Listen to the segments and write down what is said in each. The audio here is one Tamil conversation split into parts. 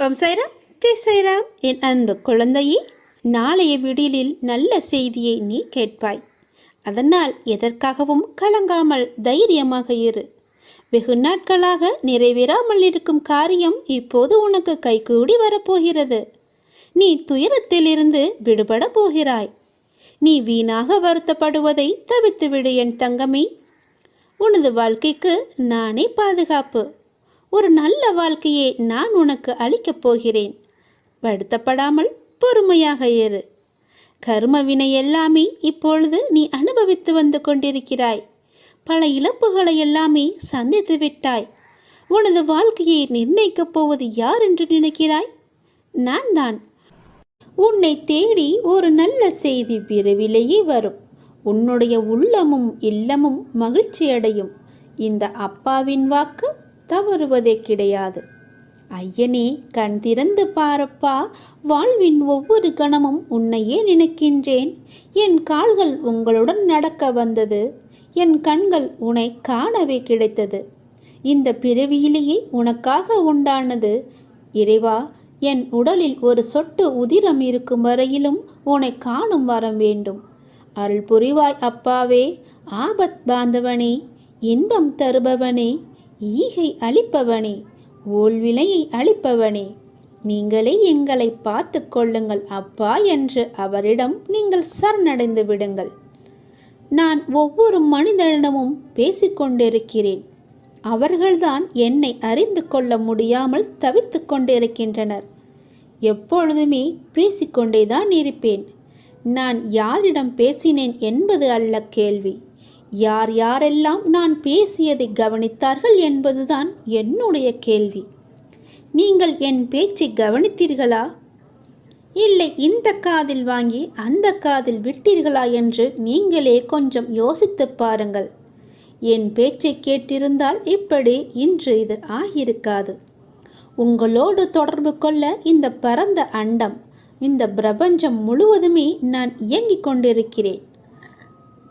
ஓம் சைராம். ஜெய் சைராம் என் அன்பு குழந்தையே. நாளைய விடிலில் நல்ல செய்தியை நீ கேட்பாய். அதனால் எதற்காகவும் கலங்காமல் தைரியமாக இரு. வெகு நாட்களாக நிறைவேறாமல் இருக்கும் காரியம் இப்போது உனக்கு கைகூடி வரப்போகிறது. நீ துயரத்திலிருந்து விடுபட போகிறாய். நீ வீணாக வருத்தப்படுவதை தவித்துவிடு என் தங்கமே. உனது வாழ்க்கைக்கு நானே பாதுகாப்பு. ஒரு நல்ல வாழ்க்கையை நான் உனக்கு அளிக்கப் போகிறேன். வருத்தப்படாமல் பொறுமையாக இரு கர்ம வினை எல்லாமே இப்பொழுது நீ அனுபவித்து வந்து கொண்டிருக்கிறாய். பல இழப்புகளை எல்லாமே சந்தித்து விட்டாய். உனது வாழ்க்கையை நிர்ணயிக்கப் போவது யார் என்று நினைக்கிறாய்? நான் தான். உன்னை தேடி ஒரு நல்ல செய்தி விரைவிலேயே வரும். உன்னுடைய உள்ளமும் இல்லமும் மகிழ்ச்சியடையும். இந்த அப்பாவின் வாக்கு தவறுவதே கிடையாது. ஐயனே கண் திறந்து பாரப்பா வாழ்வின் ஒவ்வொரு கணமும் உன்னையே நினைக்கின்றேன். என் கால்கள் உங்களுடன் நடக்க வந்தது. என் கண்கள் உன்னை காணவே கிடைத்தது. இந்த பிறவியிலேயே உனக்காக உண்டானது. இறைவா என் உடலில் ஒரு சொட்டு உதிரம் இருக்கும் வரையிலும் உன்னை காணும் வரம் வேண்டும். அருள் புரிவாய் அப்பாவே. ஆபத் பாந்தவனே இன்பம் தருபவனே. ஈகை அளிப்பவனே ஓல்விலையை அளிப்பவனே நீங்களே எங்களை பார்த்து கொள்ளுங்கள் அப்பா என்று அவரிடம் நீங்கள் சரணடைந்து விடுங்கள். நான் ஒவ்வொரு மனிதனிடமும் பேசிக்கொண்டிருக்கிறேன் அவர்கள்தான் என்னை அறிந்து கொள்ள முடியாமல் தவித்து கொண்டிருக்கின்றனர். எப்பொழுதுமே பேசிக்கொண்டேதான் இருப்பேன். நான் யாரிடம் பேசினேன் என்பது அல்ல கேள்வி. யார் யாரெல்லாம் நான் பேசியதை கவனித்தார்கள் என்பதுதான் என்னுடைய கேள்வி. நீங்கள் என் பேச்சை கவனித்தீர்களா? இல்லை இந்த காதில் வாங்கி அந்த காதில் விட்டீர்களா என்று நீங்களே கொஞ்சம் யோசித்துப் பாருங்கள். என் பேச்சை கேட்டிருந்தால் இப்படி இன்று இது ஆகியிருக்காது. உங்களோடு தொடர்பு கொள்ள இந்த பரந்த அண்டம் இந்த பிரபஞ்சம் முழுவதுமே நான் இயங்கிக் கொண்டிருக்கிறேன்.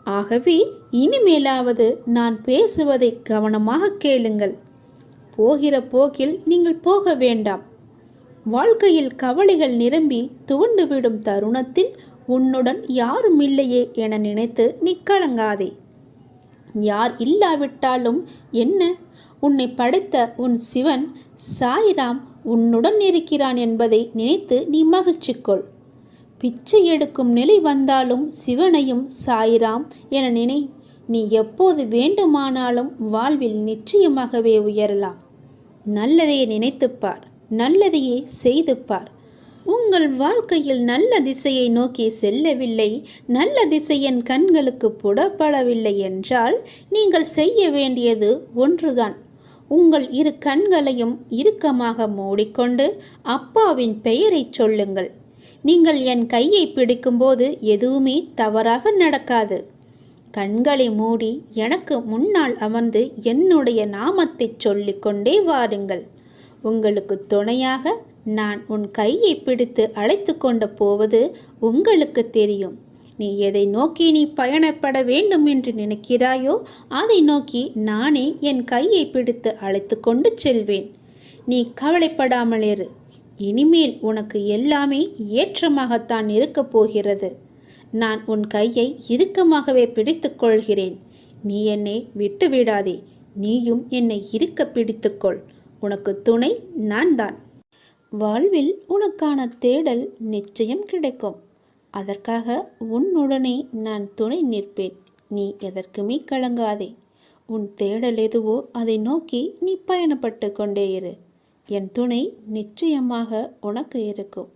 ஆகவே இனிமேலாவது நான் பேசுவதை கவனமாக கேளுங்கள். போகிற போக்கில் நீங்கள் போக வேண்டாம். வாழ்க்கையில் கவலைகள் நிரம்பி துவண்டுவிடும் தருணத்தில் உன்னுடன் யாரும் இல்லையே என நினைத்து நீ கலங்காதே. யார் இல்லாவிட்டாலும் என்ன? உன்னை படைத்த உன் சிவன் சாய்ராம் உன்னுடன் இருக்கிறான் என்பதை நினைத்து நீ மகிழ்ச்சிக்கொள். பிச்சை எடுக்கும் நிலை வந்தாலும் சிவனையும் சாய்ராம் என நினை நீ எப்போது வேண்டுமானாலும் வாழ்வில் நிச்சயமாகவே உயரலாம். நல்லதையே நினைத்துப்பார் நல்லதையே செய்து பார். உங்கள் வாழ்க்கையில் நல்ல திசையை நோக்கி செல்லவில்லை நல்ல திசையின் கண்களுக்கு புடப்படவில்லை என்றால் நீங்கள் செய்ய வேண்டியது ஒன்றுதான். உங்கள் இரு கண்களையும் இறுக்கமாக மூடிக்கொண்டு அப்பாவின் பெயரைச் சொல்லுங்கள். நீங்கள் என் கையை பிடிக்கும்போது எதுவுமே தவறாக நடக்காது. கண்களை மூடி எனக்கு முன்னால் அமர்ந்து என்னுடைய நாமத்தைச் சொல்லிக்கொண்டே வாருங்கள். உங்களுக்கு துணையாக நான் உன் கையை பிடித்து அழைத்து கொண்டு போவது உங்களுக்கு தெரியும். நீ எதை நோக்கி நீ பயணப்பட வேண்டும் என்று நினைக்கிறாயோ அதை நோக்கி நானே என் கையை பிடித்து அழைத்து கொண்டு செல்வேன். நீ கவலைப்படாமல் இரு இனிமேல் உனக்கு எல்லாமே ஏற்றமாகத்தான் இருக்கப் போகிறது. நான் உன் கையை இறுக்கமாகவே பிடித்துக் கொள்கிறேன். நீ என்னை விட்டு விடாதே நீயும் என்னை இருக்க பிடித்துக்கொள். உனக்கு துணை நான் தான் வாழ்வில் உனக்கான தேடல் நிச்சயம் கிடைக்கும். அதற்காக உன்னுடனே நான் துணை நிற்பேன். நீ எதற்குமே கலங்காதே. உன் தேடல் எதுவோ அதை நோக்கி நீ பயணப்பட்டு கொண்டே இரு. என் துணை நிச்சயமாக உனக்கு இருக்கும்.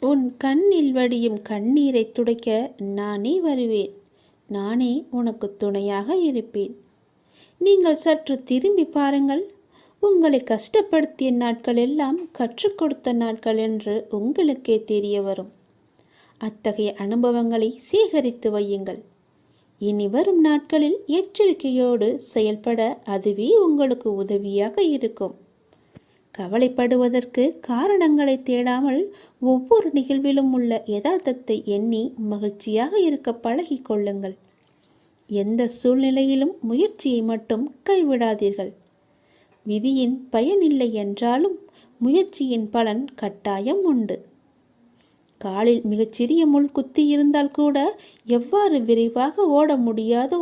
உன் கண்ணில் வடியும் கண்ணீரை துடைக்க நானே வருவேன். நானே உனக்கு துணையாக இருப்பேன். நீங்கள் சற்று திரும்பி பாருங்கள். உங்களை கஷ்டப்படுத்திய நாட்கள் எல்லாம் கற்றுக் கொடுத்த நாட்கள் என்று உங்களுக்கே தெரிய வரும். அத்தகைய அனுபவங்களை சேகரித்து வையுங்கள். இனி வரும் நாட்களில் எச்சரிக்கையோடு செயல்பட அதுவே உங்களுக்கு உதவியாக இருக்கும். கவலைப்படுவதற்கு காரணங்களை தேடாமல் ஒவ்வொரு நிகழ்விலும் உள்ள யதார்த்தத்தை எண்ணி மகிழ்ச்சியாக இருக்க பழகிக் கொள்ளுங்கள். எந்த சூழ்நிலையிலும் முயற்சியை மட்டும் கைவிடாதீர்கள். விதியின் பயனில்லை என்றாலும் முயற்சியின் பலன் கட்டாயம் உண்டு. காலில் மிகச்சிறிய முள் குத்தி இருந்தால் கூட எவ்வாறு விரைவாக ஓட முடியாதோ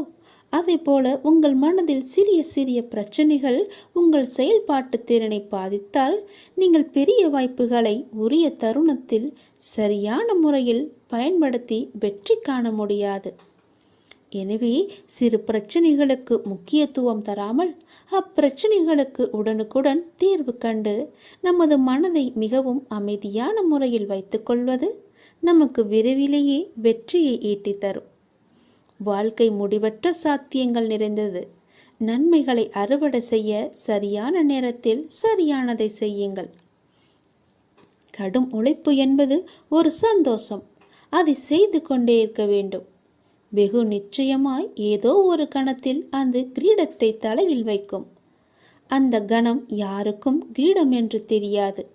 அதேபோல உங்கள் மனதில் சிறிய சிறிய பிரச்சனைகள் உங்கள் செயல்பாட்டு திறனை பாதித்தால் நீங்கள் பெரிய வாய்ப்புகளை உரிய தருணத்தில் சரியான முறையில் பயன்படுத்தி வெற்றி காண முடியாது. எனவே சிறு பிரச்சனைகளுக்கு முக்கியத்துவம் தராமல் அப்பிரச்சனைகளுக்கு உடனுக்குடன் தீர்வு கண்டு நமது மனதை மிகவும் அமைதியான முறையில் வைத்துக்கொள்வது நமக்கு விரைவிலேயே வெற்றியை ஈட்டித்தரும். வாழ்க்கை முடிவற்ற சாத்தியங்கள் நிறைந்தது. நன்மைகளை அறுவடை செய்ய சரியான நேரத்தில் சரியானதை செய்யுங்கள். கடும் உழைப்பு என்பது ஒரு சந்தோஷம். அதை செய்து கொண்டே இருக்க வேண்டும். வெகு நிச்சயமாய் ஏதோ ஒரு கணத்தில் அந்த கிரீடத்தை தலையில் வைக்கும். அந்த கணம் யாருக்கும் கிரீடம் என்று தெரியாது.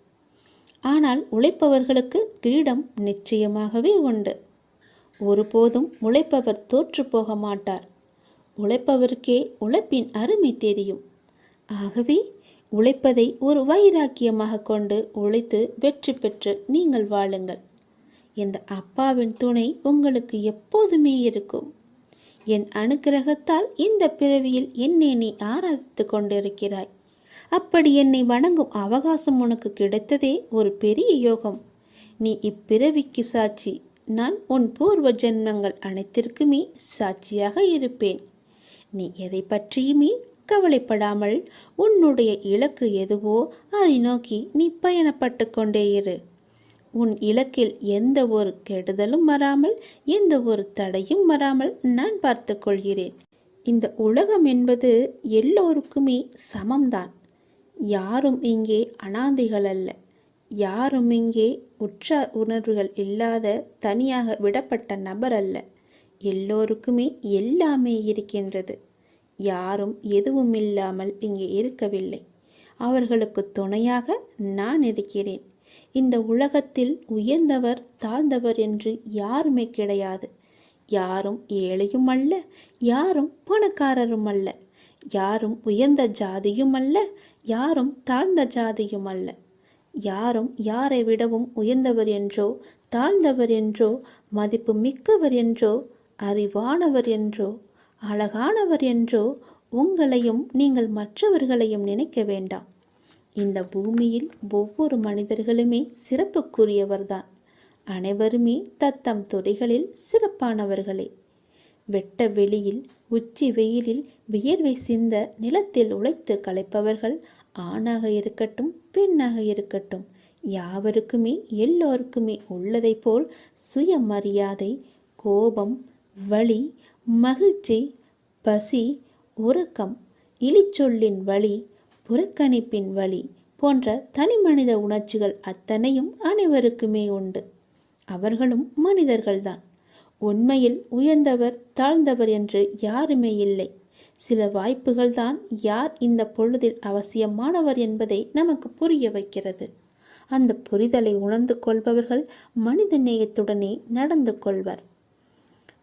ஆனால் உழைப்பவர்களுக்கு கிரீடம் நிச்சயமாகவே உண்டு. ஒருபோதும் உழைப்பவர் தோற்று போக மாட்டார் உழைப்பவருக்கே உழைப்பின் அருமை தெரியும். ஆகவே உழைப்பதை ஒரு வைராக்கியமாக கொண்டு உழைத்து வெற்றி பெற்று நீங்கள் வாழுங்கள். இந்த அப்பாவின் துணை உங்களுக்கு எப்போதுமே இருக்கும். என் அனுக்கிரகத்தால் இந்த பிறவியில் என்னை நீ ஆராதித்து கொண்டிருக்கிறாய். அப்படி என்னை வணங்கும் அவகாசம் உனக்கு கிடைத்ததே ஒரு பெரிய யோகம். நீ இப்பிறவிக்கு சாட்சி. நான் உன் பூர்வ ஜென்மங்கள் அனைத்திற்குமே சாட்சியாக இருப்பேன். நீ எதை பற்றியுமே கவலைப்படாமல் உன்னுடைய இலக்கு எதுவோ அதை நோக்கி நீ பயணப்பட்டு கொண்டே இரு. உன் இலக்கில் எந்த ஒரு கெடுதலும் வராமல் எந்த ஒரு தடையும் வராமல் நான் பார்த்து கொள்கிறேன். இந்த உலகம் என்பது எல்லோருக்குமே சமம்தான். யாரும் இங்கே அனாதைகள் அல்ல. யாரும் இங்கே உற்ற உணர்வுகள் இல்லாத தனியாக விடப்பட்ட நபர் அல்ல. எல்லோருக்குமே எல்லாமே இருக்கின்றது. யாரும் எதுவும் இல்லாமல் இங்கே இருக்கவில்லை. அவர்களுக்கு துணையாக நான் இருக்கிறேன். இந்த உலகத்தில் உயர்ந்தவர் தாழ்ந்தவர் என்று யாருமே கிடையாது. யாரும் ஏழையும் அல்ல யாரும் பணக்காரரும் அல்ல. யாரும் உயர்ந்த ஜாதியும் அல்ல யாரும் தாழ்ந்த ஜாதியும் அல்ல. யாரும் யாரை விடவும் உயர்ந்தவர் என்றோ தாழ்ந்தவர் என்றோ மதிப்பு மிக்கவர் என்றோ அறிவானவர் என்றோ அழகானவர் என்றோ உங்களையும் நீங்கள் மற்றவர்களையும் நினைக்க வேண்டாம். இந்த பூமியில் ஒவ்வொரு மனிதர்களுமே சிறப்புக்குரியவர்தான். அனைவருமே தத்தம் துறைகளில் சிறப்பானவர்களே. வெட்ட வெளியில் உச்சி வெயிலில் வியர்வை சிந்த நிலத்தில் உழைத்து களைப்பவர்கள் ஆணாக இருக்கட்டும் பெண்ணாக இருக்கட்டும் யாவருக்குமே எல்லோருக்குமே உள்ளதைப் போல் சுயமரியாதை கோபம் வழி மகிழ்ச்சி பசி உறக்கம் இழிச்சொல்லின் வழி புறக்கணிப்பின் வழி போன்ற தனிமனித உணர்ச்சிகள் அத்தனையும் அனைவருக்குமே உண்டு. அவர்களும் மனிதர்கள்தான். உண்மையில் உயர்ந்தவர் தாழ்ந்தவர் என்று யாருமே இல்லை. சில வாய்ப்புகள் தான் யார் இந்த பொழுதில் அவசியமானவர் என்பதை நமக்கு புரிய வைக்கிறது. அந்த புரிதலை உணர்ந்து கொள்பவர்கள் மனித நேயத்துடனே நடந்து கொள்வர்.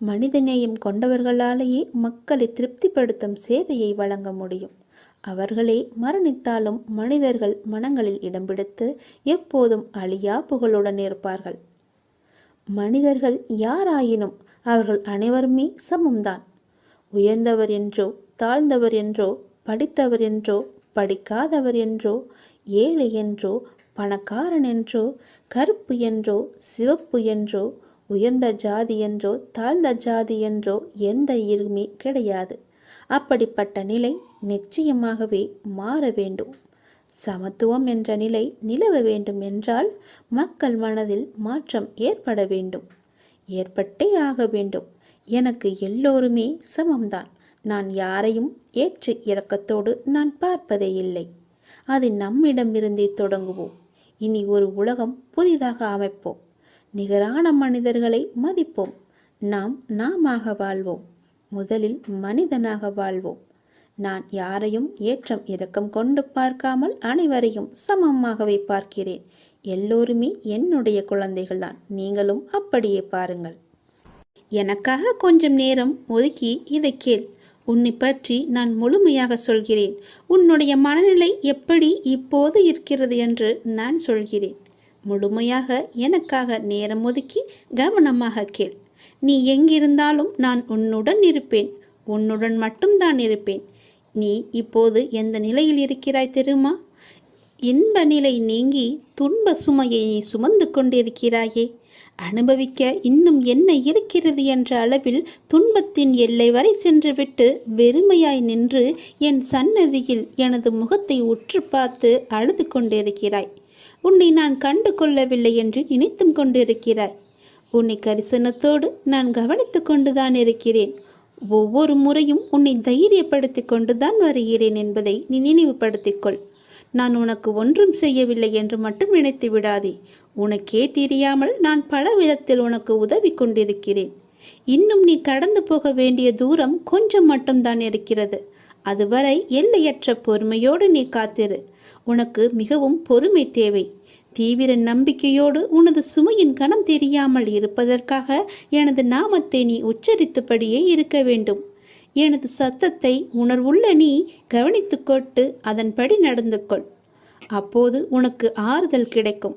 மனிதநேயம் கொண்டவர்களாலேயே மக்களை திருப்திப்படுத்தும் சேவையை வழங்க முடியும். அவர்களே மரணித்தாலும் மனிதர்கள் மனங்களில் இடம் பிடித்து எப்போதும் அழியா புகழுடன் இருப்பார்கள். மனிதர்கள் யாராயினும் அவர்கள் அனைவருமே சமம்தான். உயர்ந்தவர் என்றோ தாழ்ந்தவர் என்றோ படித்தவர் என்றோ படிக்காதவர் என்றோ ஏழை என்றோ பணக்காரன் என்றோ கருப்பு என்றோ சிவப்பு என்றோ உயர்ந்த ஜாதி என்றோ தாழ்ந்த ஜாதி என்றோ எந்த இருமே கிடையாது. அப்படிப்பட்ட நிலை நிச்சயமாகவே மாற வேண்டும். சமத்துவம் என்ற நிலை நிலவ வேண்டும் என்றால் மக்கள் மனதில் மாற்றம் ஏற்பட வேண்டும். ஏற்பட்டே ஆக வேண்டும். எனக்கு எல்லோருமே சமம்தான். நான் யாரையும் ஏற்று இறக்கத்தோடு நான் பார்ப்பதே இல்லை. அது நம்மிடமிருந்தே தொடங்குவோம். இனி ஒரு உலகம் புதிதாக அமைப்போம். நிகரான மனிதர்களை மதிப்போம். நாம் நாமாக வாழ்வோம். முதலில் மனிதனாக வாழ்வோம். நான் யாரையும் ஏற்றம் இரக்கம் கொண்டு பார்க்காமல் அனைவரையும் சமமாகவே பார்க்கிறேன். எல்லோருமே என்னுடைய குழந்தைகள்தான். நீங்களும் அப்படியே பாருங்கள். எனக்காக கொஞ்சம் நேரம் ஒதுக்கி இதை கேள். உன்னை பற்றி நான் முழுமையாக சொல்கிறேன். உன்னுடைய மனநிலை எப்படி இப்போது இருக்கிறது என்று நான் சொல்கிறேன். முழுமையாக எனக்காக நேரம் ஒதுக்கி கவனமாக கேள். நீ எங்கிருந்தாலும் நான் உன்னுடன் இருப்பேன். உன்னுடன் மட்டும்தான் இருப்பேன். நீ இப்போது எந்த நிலையில் இருக்கிறாய் தெரியுமா? இன்ப நிலை நீங்கி துன்ப சுமையை நீ சுமந்து கொண்டிருக்கிறாயே. அனுபவிக்க இன்னும் என்ன இருக்கிறது என்ற அளவில் துன்பத்தின் எல்லை வரை சென்றுவிட்டு வெறுமையாய் நின்று என் சன்னதியில் எனது முகத்தை உற்று பார்த்து அழுது கொண்டிருக்கிறாய். உன்னை நான் கண்டு கொள்ளவில்லை என்று நினைத்தும் கொண்டிருக்கிறாய். உன்னை கரிசனத்தோடு நான் கவனித்து கொண்டுதான் இருக்கிறேன். ஒவ்வொரு முறையும் உன்னை தைரியப்படுத்தி கொண்டுதான் வருகிறேன் என்பதை நீ நினைவுபடுத்திக்கொள் நான் உனக்கு ஒன்றும் செய்யவில்லை என்று மட்டும் நினைத்து விடாதே. உனக்கே தெரியாமல் நான் பல விதத்தில் உனக்கு உதவி கொண்டிருக்கிறேன். இன்னும் நீ கடந்து போக வேண்டிய தூரம் கொஞ்சம் மட்டும்தான் இருக்கிறது. அதுவரை எல்லையற்ற பொறுமையோடு நீ காத்திரு. உனக்கு மிகவும் பொறுமை தேவை. தீவிர நம்பிக்கையோடு உனது சுமையின் கணம் தெரியாமல் இருப்பதற்காக எனது நாமத்தை நீ உச்சரித்தபடியே இருக்க வேண்டும். எனது சத்தத்தை உணர்வுள்ள நீ கவனித்துக்கொட்டு அதன்படி நடந்து கொள் அப்போது உனக்கு ஆறுதல் கிடைக்கும்.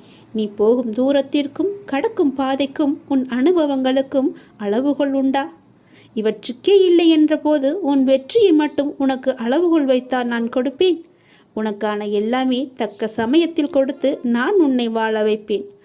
நீ போகும் தூரத்திற்கும் கடக்கும் பாதைக்கும் உன் அனுபவங்களுக்கும் அளவுகள் உண்டா? இவற்றுக்கே இல்லை என்றபோது உன் வெற்றியை மட்டும் உனக்கு அளவுகள் வைத்தால் நான் கொடுப்பேன். உனக்கான எல்லாமே தக்க சமயத்தில் கொடுத்து நான் உன்னை வாழ வைப்பேன்.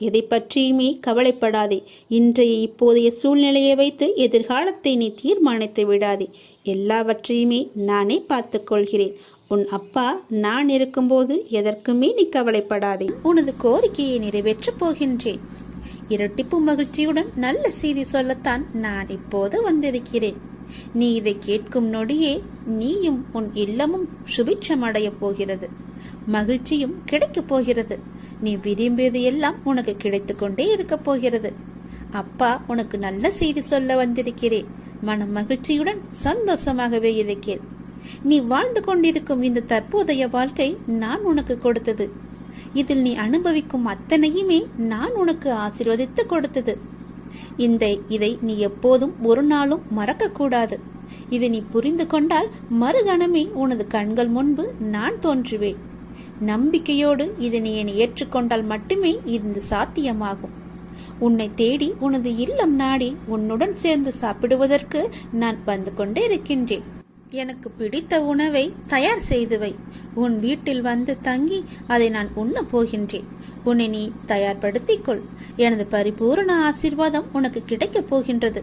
எதை பற்றியுமே கவலைப்படாதே. இன்றைய இப்போதைய சூழ்நிலையை வைத்து எதிர்காலத்தை நீ தீர்மானித்து விடாதே. எல்லாவற்றையுமே நானே பார்த்துக்கொள்கிறேன். உன் அப்பா நான் இருக்கும்போது எதற்குமே நீ கவலைப்படாதே. உனது கோரிக்கையை நிறைவேற்றப் போகின்றேன். இரட்டிப்பு மகிழ்ச்சியுடன் நல்ல செய்தி சொல்லத்தான் நான் இப்போது வந்திருக்கிறேன். நீ இதை கேட்கும் நொடியே நீயும் உன் இல்லமும் சுபிட்சமடையப் போகிறது. மகிழ்ச்சியும் கிடைக்கப் போகிறது. நீ விரும்பியது எல்லாம் உனக்கு கிடைத்து கொண்டே இருக்கப் போகிறது. அப்பா உனக்கு நல்ல செய்தி சொல்ல வந்திருக்கிறேன். மன மகிழ்ச்சியுடன் சந்தோஷமாகவே இருக்கிறேன். நீ வாழ்ந்து கொண்டிருக்கும் இந்த தற்போதைய வாழ்க்கை நான் உனக்கு கொடுத்தது. இதில் நீ அனுபவிக்கும் அத்தனையுமே நான் உனக்கு ஆசிர்வதித்து கொடுத்தது. இந்த இதை நீ எப்போதும் ஒரு நாளும் மறக்கக்கூடாது. இதை நீ புரிந்து கொண்டால் மறுகணமே உனது கண்கள் முன்பு நான் தோன்றுவேன். நம்பிக்கையோடு இதை நீ என்னை ஏற்றுக்கொண்டால் மட்டுமே இது சாத்தியமாகும். உன்னை தேடி உனது இல்லம் நாடி உன்னுடன் சேர்ந்து சாப்பிடுவதற்கு நான் வந்து கொண்டே இருக்கின்றேன். எனக்கு பிடித்த உணவை தயார் செய்து வை. உன் வீட்டில் வந்து தங்கி அதை நான் உண்ண போகின்றேன். உன்னை நீ தயார்படுத்திக் கொள். எனது பரிபூரண ஆசிர்வாதம் உனக்கு கிடைக்கப் போகின்றது.